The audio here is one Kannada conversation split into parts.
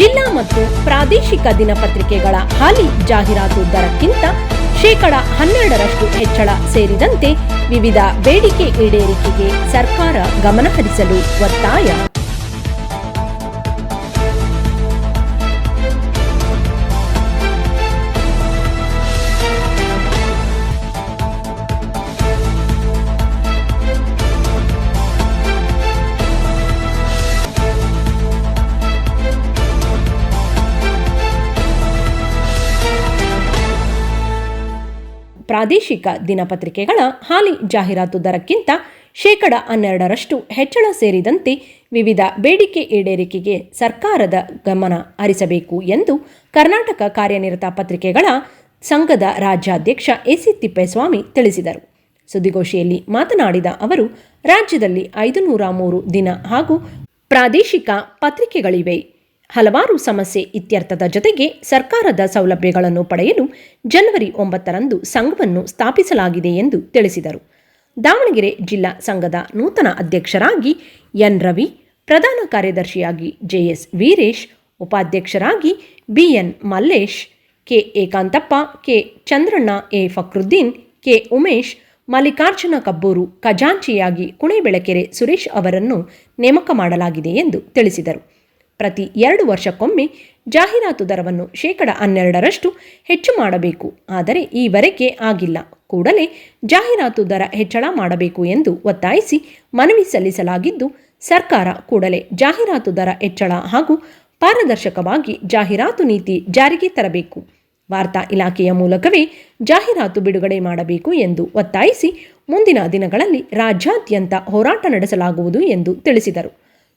ಜಿಲ್ಲಾ ಮತ್ತು ಪ್ರಾದೇಶಿಕ ದಿನಪತ್ರಿಕೆಗಳ ಹಾಲಿ ಜಾಹೀರಾತು ದರಕ್ಕಿಂತ ಶೇಕಡ ಹನ್ನೆರಡರಷ್ಟು ಹೆಚ್ಚಳ ಸೇರಿದಂತೆ ವಿವಿಧ ಬೇಡಿಕೆ ಈಡೇರಿಕೆಗೆ ಸರ್ಕಾರ ಗಮನಹರಿಸಲು ಒತ್ತಾಯ. ಪ್ರಾದೇಶಿಕ ದಿನಪತ್ರಿಕೆಗಳ ಹಾಲಿ ಜಾಹೀರಾತು ದರಕ್ಕಿಂತ ಶೇಕಡ ಹನ್ನೆರಡರಷ್ಟು ಹೆಚ್ಚಳ ಸೇರಿದಂತೆ ವಿವಿಧ ಬೇಡಿಕೆ ಈಡೇರಿಕೆಗೆ ಸರ್ಕಾರದ ಗಮನ ಹರಿಸಬೇಕು ಎಂದು ಕರ್ನಾಟಕ ಕಾರ್ಯನಿರತ ಪತ್ರಿಕೆಗಳ ಸಂಘದ ರಾಜ್ಯಾಧ್ಯಕ್ಷ ಎಸಿ ತಿಪ್ಪೇಸ್ವಾಮಿ ತಿಳಿಸಿದರು. ಸುದ್ದಿಗೋಷ್ಠಿಯಲ್ಲಿ ಮಾತನಾಡಿದ ಅವರು, ರಾಜ್ಯದಲ್ಲಿ ಐದು ನೂರ ಮೂರು ದಿನ ಹಾಗೂ ಪ್ರಾದೇಶಿಕ ಪತ್ರಿಕೆಗಳಿವೆ. ಹಲವಾರು ಸಮಸ್ಯೆ ಇತ್ಯರ್ಥದ ಜೊತೆಗೆ ಸರ್ಕಾರದ ಸೌಲಭ್ಯಗಳನ್ನು ಪಡೆಯಲು ಜನವರಿ ಒಂಬತ್ತರಂದು ಸಂಘವನ್ನು ಸ್ಥಾಪಿಸಲಾಗಿದೆ ಎಂದು ತಿಳಿಸಿದರು. ದಾವಣಗೆರೆ ಜಿಲ್ಲಾ ಸಂಘದ ನೂತನ ಅಧ್ಯಕ್ಷರಾಗಿ ಎನ್ ರವಿ, ಪ್ರಧಾನ ಕಾರ್ಯದರ್ಶಿಯಾಗಿ ಜೆಎಸ್ ವೀರೇಶ್, ಉಪಾಧ್ಯಕ್ಷರಾಗಿ BN Mallesh, K Ekantappa, K Chandranna A Fakruddin, K Umesh, Mallikarjuna Kabburu ಖಜಾಂಚಿಯಾಗಿ Kunebelakere Suresh ಅವರನ್ನು ನೇಮಕ ಮಾಡಲಾಗಿದೆ ಎಂದು ತಿಳಿಸಿದರು. ಪ್ರತಿ ಎರಡು ವರ್ಷಕ್ಕೊಮ್ಮೆ ಜಾಹೀರಾತು ದರವನ್ನು ಶೇಕಡ ಹನ್ನೆರಡರಷ್ಟು ಹೆಚ್ಚು ಮಾಡಬೇಕು. ಆದರೆ ಈವರೆಗೆ ಆಗಿಲ್ಲ. ಕೂಡಲೇ ಜಾಹೀರಾತು ದರ ಹೆಚ್ಚಳ ಮಾಡಬೇಕು ಎಂದು ಒತ್ತಾಯಿಸಿ ಮನವಿ ಸಲ್ಲಿಸಲಾಗಿದ್ದು, ಸರ್ಕಾರ ಕೂಡಲೇ ಜಾಹೀರಾತು ದರ ಹೆಚ್ಚಳ ಹಾಗೂ ಪಾರದರ್ಶಕವಾಗಿ ಜಾಹೀರಾತು ನೀತಿ ಜಾರಿಗೆ ತರಬೇಕು. ವಾರ್ತಾ ಇಲಾಖೆಯ ಮೂಲಕವೇ ಜಾಹೀರಾತು ಬಿಡುಗಡೆ ಮಾಡಬೇಕು ಎಂದು ಒತ್ತಾಯಿಸಿ ಮುಂದಿನ ದಿನಗಳಲ್ಲಿ ರಾಜ್ಯಾದ್ಯಂತ ಹೋರಾಟ ನಡೆಸಲಾಗುವುದು ಎಂದು ತಿಳಿಸಿದರು.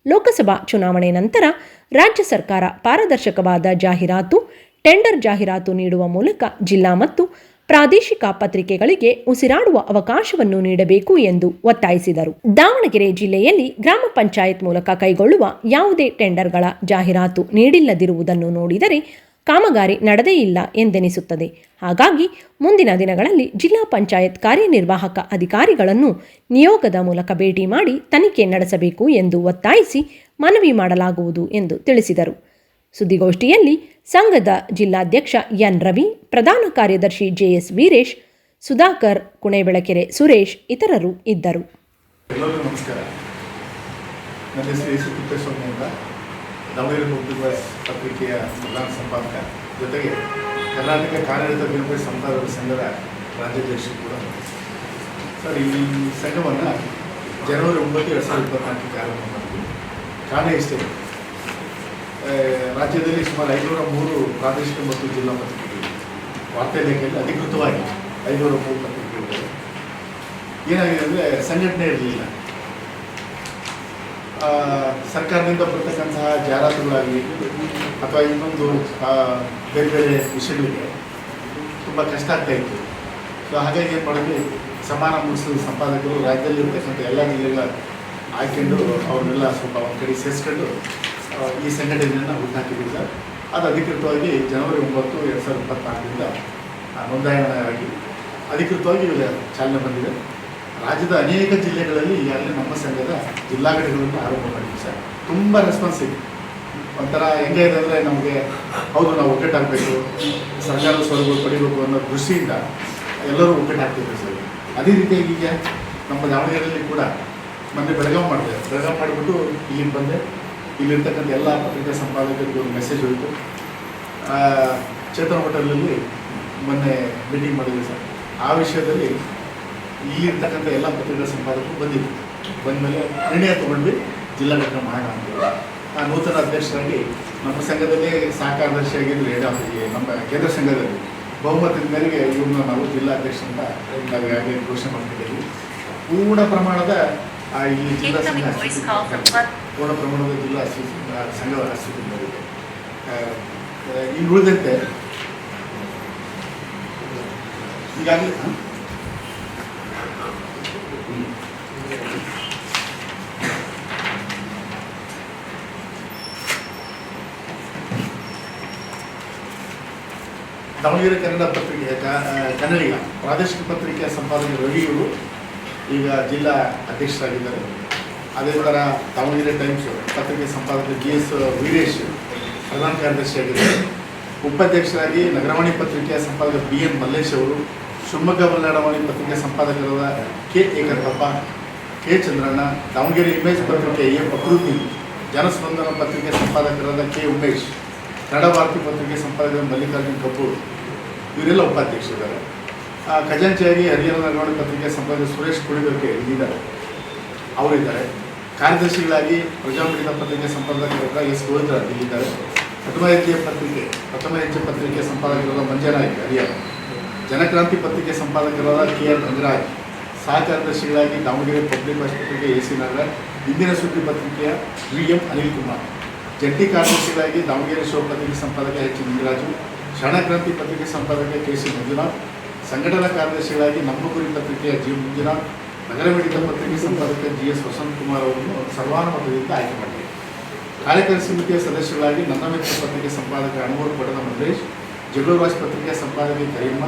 ಲೋಕಸಭಾ ಚುನಾವಣೆ ನಂತರ ರಾಜ್ಯ ಸರ್ಕಾರ ಪಾರದರ್ಶಕವಾದ ಜಾಹೀರಾತು, ಟೆಂಡರ್ ಜಾಹೀರಾತು ನೀಡುವ ಮೂಲಕ ಜಿಲ್ಲಾ ಮತ್ತು ಪ್ರಾದೇಶಿಕ ಪತ್ರಿಕೆಗಳಿಗೆ ಉಸಿರಾಡುವ ಅವಕಾಶವನ್ನು ನೀಡಬೇಕು ಎಂದು ಒತ್ತಾಯಿಸಿದರು. ದಾವಣಗೆರೆ ಜಿಲ್ಲೆಯಲ್ಲಿ ಗ್ರಾಮ ಪಂಚಾಯತ್ ಮೂಲಕ ಕೈಗೊಳ್ಳುವ ಯಾವುದೇ ಟೆಂಡರ್ಗಳ ಜಾಹೀರಾತು ನೀಡಿಲ್ಲದಿರುವುದನ್ನು ನೋಡಿದರೆ ಕಾಮಗಾರಿ ನಡೆದೇ ಇಲ್ಲ ಎಂದೆನಿಸುತ್ತದೆ. ಹಾಗಾಗಿ ಮುಂದಿನ ದಿನಗಳಲ್ಲಿ ಜಿಲ್ಲಾ ಪಂಚಾಯತ್ ಕಾರ್ಯನಿರ್ವಾಹಕ ಅಧಿಕಾರಿಗಳನ್ನು ನಿಯೋಗದ ಮೂಲಕ ಭೇಟಿ ಮಾಡಿ ತನಿಖೆ ನಡೆಸಬೇಕು ಎಂದು ಒತ್ತಾಯಿಸಿ ಮನವಿ ಮಾಡಲಾಗುವುದು ಎಂದು ತಿಳಿಸಿದರು. ಸುದ್ದಿಗೋಷ್ಠಿಯಲ್ಲಿ ಸಂಘದ ಜಿಲ್ಲಾಧ್ಯಕ್ಷ ಎನ್ ರವಿ, ಪ್ರಧಾನ ಕಾರ್ಯದರ್ಶಿ ಜೆಎಸ್ ವೀರೇಶ್, ಸುಧಾಕರ್ ಕುಣೆಬೆಳಕೆರೆ ಸುರೇಶ್ ಇತರರು ಇದ್ದರು. ನಮಸ್ಕಾರ. ದಾವಣಗೆರೆ ವಾಯ್ಸ್ ಪತ್ರಿಕೆಯ ಪ್ರಧಾನ ಸಂಪಾದಕ. ಜೊತೆಗೆ ಕರ್ನಾಟಕ ಕಾರ್ಯನಿರತ ದಿನಪತ್ರಿಕೆ ಸಂಪಾದಕ ಸಂಘದ ರಾಜ್ಯಾಧ್ಯಕ್ಷರು ಕೂಡ ಸರ್, ಈ ಸಂಘವನ್ನು ಜನವರಿ ಒಂಬತ್ತು, ಎರಡು ಸಾವಿರದ ಇಪ್ಪತ್ನಾಲ್ಕಕ್ಕೆ ಆರಂಭ ಮಾಡಿದ್ವಿ. ಕಾರಣ ಇಷ್ಟೇ ರಾಜ್ಯದಲ್ಲಿ ಸುಮಾರು ಐನೂರ ಮೂರು ಪ್ರಾದೇಶಿಕ ಮತ್ತು ಜಿಲ್ಲಾ ಪತ್ರಿಕೆಗಳು ವಾರ್ತೆ ಇಲಾಖೆಯಲ್ಲಿ ಅಧಿಕೃತವಾಗಿ ಐನೂರ ಮೂರು ಪತ್ರಿಕೆಗಳಿವೆ. ಏನಾಗಿದೆ ಅಂದರೆ ಸಂಘಟನೆ ಇರಲಿಲ್ಲ. ಸರ್ಕಾರದಿಂದ ಬರ್ತಕ್ಕಂತಹ ಜಾಹೀರಾತುಗಳಾಗಲಿ ಅಥವಾ ಇನ್ನೊಂದು ಬೇರೆ ಬೇರೆ ವಿಷಯಗಳಿಗೆ ತುಂಬ ಕಷ್ಟ ಆಗ್ತಾ ಇತ್ತು. ಸೊ ಹಾಗಾಗಿ ಏನು ಮಾಡಿದ್ವಿ? ಸಮಾನ ಮುಗಿಸಿದ ಸಂಪಾದಕರು ರಾಜ್ಯದಲ್ಲಿ ಇರ್ತಕ್ಕಂಥ ಎಲ್ಲ ಜಿಲ್ಲೆಗಳ ಹಾಕ್ಕೊಂಡು ಅವ್ರನ್ನೆಲ್ಲ ಸ್ವಲ್ಪ ಒಂದು ಕಡೆ ಸೇರಿಸ್ಕೊಂಡು ಈ ಸಂಘಟನೆಯನ್ನು ಹುಟ್ಟಾಕಿದ್ವಿ ಸರ್. ಅದು ಅಧಿಕೃತವಾಗಿ ಜನವರಿ ಒಂಬತ್ತು, ಎರಡು ಸಾವಿರದ ಇಪ್ಪತ್ತ್ನಾಲ್ಕರಿಂದ ನೋಂದಾಯಣೆಯಾಗಿ ಅಧಿಕೃತವಾಗಿ ಚಾಲನೆ ಬಂದಿದೆ. ರಾಜ್ಯದ ಅನೇಕ ಜಿಲ್ಲೆಗಳಲ್ಲಿ ಈಗಾಗಲೇ ನಮ್ಮ ಸಂಘದ ಜಿಲ್ಲಾ ಘಟಕಗಳನ್ನು ಆರಂಭ ಮಾಡಿದ್ವಿ ಸರ್. ತುಂಬ ರೆಸ್ಪಾನ್ಸ್ ಇದೆ. ಒಂಥರ ಹೆಂಗೆ ಇದೆ ಅಂದರೆ ನಮಗೆ, ಹೌದು, ನಾವು ಒಗ್ಗಟ್ಟಾಗಬೇಕು, ಸರ್ಕಾರದ ಸೌಲಭ್ಯ ಪಡಿಬೇಕು ಅನ್ನೋ ದೃಷ್ಟಿಯಿಂದ ಎಲ್ಲರೂ ಒಗ್ಗಟ್ಟಾಗ್ತಿದ್ರು ಸರ್. ಅದೇ ರೀತಿಯಾಗಿ ಈಗ ನಮ್ಮ ದಾವಣಗೆರೆಯಲ್ಲಿ ಕೂಡ ಮೊನ್ನೆ ಬೆಳಗಾವಿ ಮಾಡಿದೆ. ಬೆಳಗಾವಿ ಮಾಡಿಬಿಟ್ಟು ಇಲ್ಲಿಗೆ ಬಂದೆ. ಇಲ್ಲಿರ್ತಕ್ಕಂಥ ಎಲ್ಲ ಪತ್ರಿಕಾ ಸಂಪಾದಕರಿಗೆ ಒಂದು ಮೆಸೇಜ್ ಹೋಯಿತು. ಚೇತನ್ ಹೋಟೆಲಲ್ಲಿ ಮೊನ್ನೆ ಮೀಟಿಂಗ್ ಮಾಡಿದ್ವಿ ಸರ್. ಆ ವಿಷಯದಲ್ಲಿ ಇಲ್ಲಿರ್ತಕ್ಕಂಥ ಎಲ್ಲ ಪತ್ರಿಕಾ ಸಂಪಾದಕರು ಬಂದಿದ್ರು. ಬಂದಮೇಲೆ ನಿರ್ಣಯ ತಗೊಂಡ್ವಿ ಜಿಲ್ಲಾ ಘಟನೆ ಮಾಡೋಣ ಅಂತೇಳಿ ಆ ನೂತನ ಅಧ್ಯಕ್ಷರಾಗಿ ನಮ್ಮ ಸಂಘದಲ್ಲಿ ಸಹ ಕಾರ್ಯದರ್ಶಿಯಾಗಿದ್ದು ಹೇಳಿ ಅವರಿಗೆ ನಮ್ಮ ಕೇಂದ್ರ ಸಂಘದಲ್ಲಿ. ಬಹುಮತದ ಮೇರೆಗೆ ಇವ್ರನ್ನ ನಾವು ಜಿಲ್ಲಾ ಅಧ್ಯಕ್ಷ ಅಂತ ನಾವು ಈಗಾಗಲೇ ಘೋಷಣೆ ಮಾಡ್ತಿದ್ದೀವಿ ಪೂರ್ಣ ಪ್ರಮಾಣದ ಇಲ್ಲಿ ಜಿಲ್ಲಾ ಸಂಘ ಪೂರ್ಣ ಪ್ರಮಾಣದ ಜಿಲ್ಲಾ ಸಂಘ ಅಸ್ತಿತ್ವ ಈಗ ಉಳಿದಂತೆ ಈಗಾಗಲೇ ದಾವಣಗೆರೆ ಕನ್ನಡ ಪತ್ರಿಕೆ ಕನ್ನಡಿಗ, ಪ್ರಾದೇಶಿಕ ಪತ್ರಿಕೆಯ ಸಂಪಾದಕ ರವಿಯವರು ಈಗ ಜಿಲ್ಲಾ ಅಧ್ಯಕ್ಷರಾಗಿದ್ದಾರೆ. ಅದೇ ಥರ ದಾವಣಗೆರೆ ಟೈಮ್ಸ್ ಪತ್ರಿಕೆ ಸಂಪಾದಕ ಜಿ ಎಸ್ ವೀರೇಶ್ ಪ್ರಧಾನ ಕಾರ್ಯದರ್ಶಿಯಾಗಿದ್ದಾರೆ ಉಪಾಧ್ಯಕ್ಷರಾಗಿ ನಗರವಾಣಿ ಪತ್ರಿಕೆಯ ಸಂಪಾದಕ ಬಿ ಎನ್ ಮಲ್ಲೇಶ್ ಅವರು, ಶಿವಮೊಗ್ಗ ಮಲೆನಾಡವಾಣಿ ಪತ್ರಿಕೆ ಸಂಪಾದಕರಾದ K Ekantappa K Chandranna, Davanagere image ಪತ್ರಿಕೆ ಎ ಪ್ರಕೃತಿ ಜನಸ್ಪಂದನ ಪತ್ರಿಕೆ ಸಂಪಾದಕರಾದ ಕೆ ಉಮೇಶ್ ಕನ್ನಡ ಭಾರತಿ ಪತ್ರಿಕೆ ಸಂಪಾದಕ ಮಲ್ಲಿಕಾರ್ಜುನ್ ಕಪೂರ್ ಇವರೆಲ್ಲ ಉಪಾಧ್ಯಕ್ಷರಿದ್ದಾರೆ. ಖಜಾಂಚಿಯಾಗಿ ಹರಿಹರ ನಗರವಾಣಿ ಪತ್ರಿಕೆ ಸಂಪಾದಕ ಸುರೇಶ್ ಕುಡಿಗಕ್ಕೆ ಇದ್ದಾರೆ. ಅವರಿದ್ದಾರೆ. ಕಾರ್ಯದರ್ಶಿಗಳಾಗಿ ಪ್ರಜಾಪೀಡಿತ ಪತ್ರಿಕೆ ಸಂಪಾದಕರಾದ ಎಸ್ ಗೋವಿಂದರಾಜ್ ಇಲ್ಲಿದ್ದಾರೆ ಪ್ರಥಮ ಹೆಜ್ಜೆ ಪತ್ರಿಕೆ, ಪ್ರಥಮ ಹೆಜ್ಜೆ ಪತ್ರಿಕೆ ಸಂಪಾದಕರಾದ ಮಂಜನಾಯ್ಕ, ಹರಿಹರ. ಜನಕ್ರಾಂತಿ ಪತ್ರಿಕೆ ಸಂಪಾದಕರಾದ ಕೆ ಎಲ್ ಧನರಾಜ್. ಸಹ ಕಾರ್ಯದರ್ಶಿಗಳಾಗಿ ದಾವಣಗೆರೆ ಪಬ್ಲಿಕ್ ಆಸ್ಪತ್ರೆಗೆ ಎ ಸಿ ನಗರ ಇಂದಿನ ಸುದ್ದಿ ಪತ್ರಿಕೆಯ ವಿ ಎಂ ಅನಿಲ್ ಕುಮಾರ್. ಜಂಟಿ ಕಾರ್ಯದರ್ಶಿಗಳಾಗಿ ದಾವಣಗೆರೆ ಶೋ ಪತ್ರಿಕೆ ಸಂಪಾದಕ ಎಚ್ ನಿಂಗರಾಜು ಶರಣಕ್ರಾಂತಿ ಪತ್ರಿಕೆ ಸಂಪಾದಕ ಕೆ ಸಿ ಮಂಜುನಾಥ್, ಸಂಘಟನಾ ಕಾರ್ಯದರ್ಶಿಗಳಾಗಿ ನಮ್ಮ ಗುರಿ ಪತ್ರಿಕೆಯ ಜಿ ಮಂಜುನಾಥ್ ನಗರ ಮಿಡಿತ ಪತ್ರಿಕೆ ಸಂಪಾದಕ ಜಿ ಎಸ್ ವಸಂತ್ ಕುಮಾರ್ ಅವರನ್ನು ಸರ್ವಾನುಮತದಿಂದ ಆಯ್ಕೆ ಮಾಡಿದೆ ಕಾರ್ಯಕಾರಿ ಸಮಿತಿಯ ಸದಸ್ಯರಾಗಿ ನನ್ನ ಪತ್ರಿಕೆ ಸಂಪಾದಕ ಅಣಮೂರು ಪಟ್ಟದ ಮಲ್ಲೇಶ್ ಜಗಳೂರು ರಾಜ್ ಪತ್ರಿಕೆಯ ಸಂಪಾದಕಿ ಕರೀಮ್ಮ